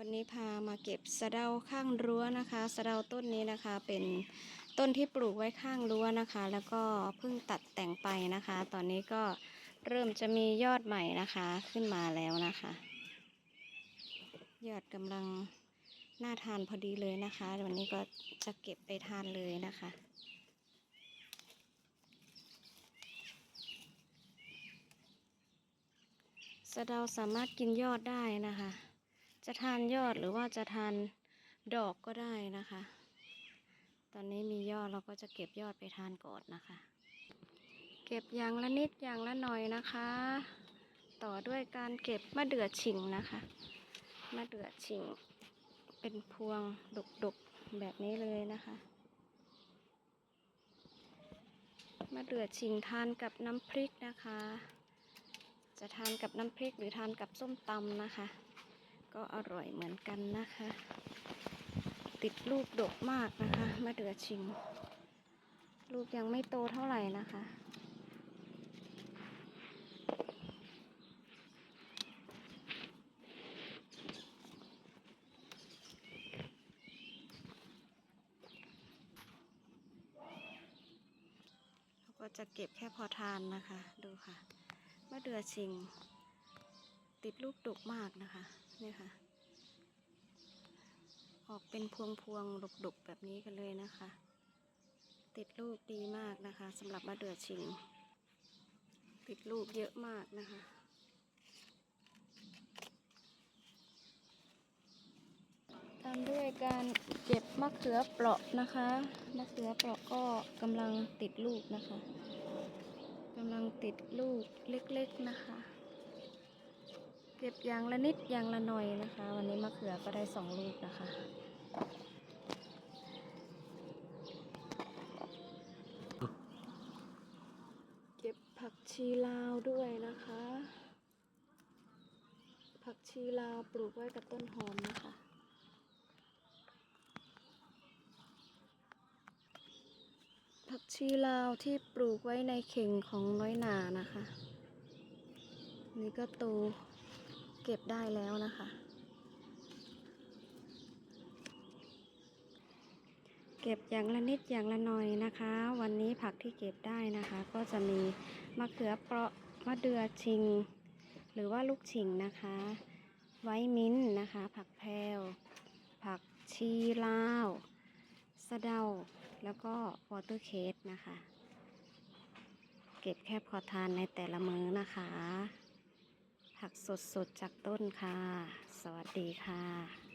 วันนี้พามาเก็บสะเดาข้างรั้วนะคะ สะเดาต้นนี้นะคะเป็นต้นที่ปลูกไว้ข้างรั้วนะคะ แล้วก็เพิ่งตัดแต่งไปนะคะ ตอนนี้ก็เริ่มจะมียอดใหม่นะคะขึ้นมาแล้วนะคะ ยอดกำลังน่าทานพอดีเลยนะคะ วันนี้ก็จะเก็บไปทานเลยนะคะสะเดาสามารถกินยอดได้นะคะ จะทานยอดหรือว่าจะทานดอกก็ได้นะคะ ตอนนี้มียอดเราก็จะเก็บยอดไปทานก่อนนะคะ เก็บอย่างละนิดอย่างละหน่อยนะคะ ต่อด้วยการเก็บมะเดื่อฉิงนะคะมะเดื่อฉิงเป็นพวงดกๆแบบนี้เลยนะคะมะเดื่อฉิงทานกับน้ำพริกนะคะ จะทานกับน้ำพริกหรือทานกับส้มตำนะคะ ก็อร่อยเหมือนกันนะคะ ติดลูกดกมากนะคะมะเดื่อชิง ลูกยังไม่โตเท่าไหร่นะคะเราก็จะเก็บแค่พอทานนะคะ ดูค่ะมะเดื่อชิง ติดลูกดกมากนะคะนี่ค่ะ ออกเป็นพวงพวงดกๆแบบนี้กันเลยนะคะ ติดลูกดีมากนะคะสำหรับมะเดื่อชิง ติดลูกเยอะมากนะคะตามด้วยการเก็บมะเขือเปราะนะคะ มะเขือเปราะก็กำลังติดลูกนะคะกำลังติดลูกเล็กๆนะคะ เก็บอย่างละนิดอย่างละหน่อยนะคะ วันนี้มะเขือก็ได้สองลูกนะคะเก็บผักชีลาวด้วยนะคะ ผักชีลาวปลูกไว้กับต้นหอมนะคะผักชีลาวที่ปลูกไว้ในเข่งของน้อยหนานะคะ นี่ก็โต เก็บได้แล้วนะคะ เก็บอย่างละนิดอย่างละหน่อยนะคะ วันนี้ผักที่เก็บได้นะคะ ก็จะมีมะเขือเปราะมะเดือชิง หรือว่าลูกชิงนะคะ ไว้มิ้นนะคะ ผักแพรวผักชีลาวสะเดา แล้วก็วอเตอร์เคสนะคะ เก็บแค่พอทานในแต่ละมื้อนะคะ ผักสดๆจากต้นค่ะ สวัสดีค่ะ